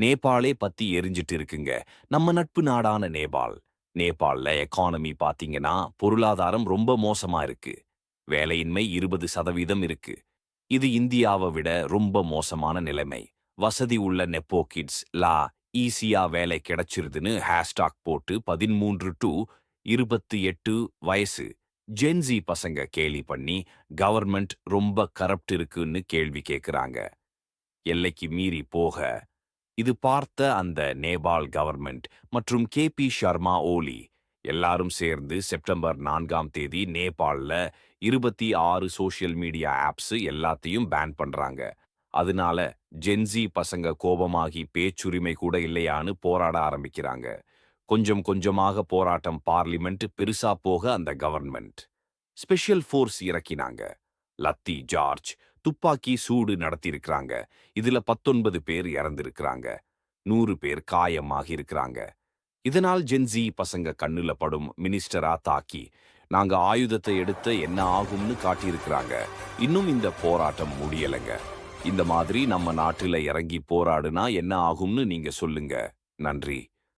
நேபாளே பத்தி எரிஞ்சிட்டு இருக்குங்க. நம்ம நட்பு நாடான நேபாள். நேபாள்ல எக்கானமி பாத்தீங்கன்னா பொருளாதாரம் ரொம்ப மோசமா இருக்கு. வேலையின்மை இருபது சதவீதம் இருக்கு. இது இந்தியாவை விட ரொம்ப மோசமான நிலைமை. வசதி உள்ள நெப்போ கிட்ஸ் லா ஈஸியா வேலை கிடைச்சிருதுன்னு ஹேஷ்டாக் போட்டு பதிமூன்று டு இருபத்தி எட்டு வயசு. ஜென்சி பசங்க கேலி பண்ணி கவர்மெண்ட் ரொம்ப கரப்ட் இருக்குன்னு கேள்வி கேட்குறாங்க எல்லைக்கு மீறி போக இது பார்த்த அந்த நேபாள் கவர்மெண்ட் மற்றும் கே பி சர்மா ஓலி. எல்லாரும் சேர்ந்து செப்டம்பர் நான்காம் தேதி நேபாள்ல இருபத்தி ஆறு சோஷியல் மீடியா ஆப்ஸ் எல்லாத்தையும் பேன் பண்றாங்க. அதனால ஜென்சி பசங்க கோபமாகி பேச்சுரிமை கூட இல்லையான்னு போராட ஆரம்பிக்கிறாங்க. கொஞ்சம் கொஞ்சமாக போராட்டம் பார்லிமெண்ட் பெருசா போக அந்த கவர்மெண்ட் ஸ்பெஷல் ஃபோர்ஸ் இறக்கினாங்க. லத்தி ஜார்ஜ் துப்பாக்கி சூடு நடத்தியிருக்கிறாங்க. இதுல பத்தொன்பது பேர் இறந்திருக்கிறாங்க. நூறு பேர் காயமாகி இருக்கிறாங்க. இதனால் ஜென்சி பசங்க கண்ணுல படும் மினிஸ்டரா தாக்கி நாங்க ஆயுதத்தை எடுத்து என்ன ஆகும்னு காட்டியிருக்கிறாங்க. இன்னும் இந்த போராட்டம் முடியலைங்க. இந்த மாதிரி நம்ம நாட்டில் இறங்கி போராடுனா என்ன ஆகும்னு நீங்க சொல்லுங்க. நன்றி.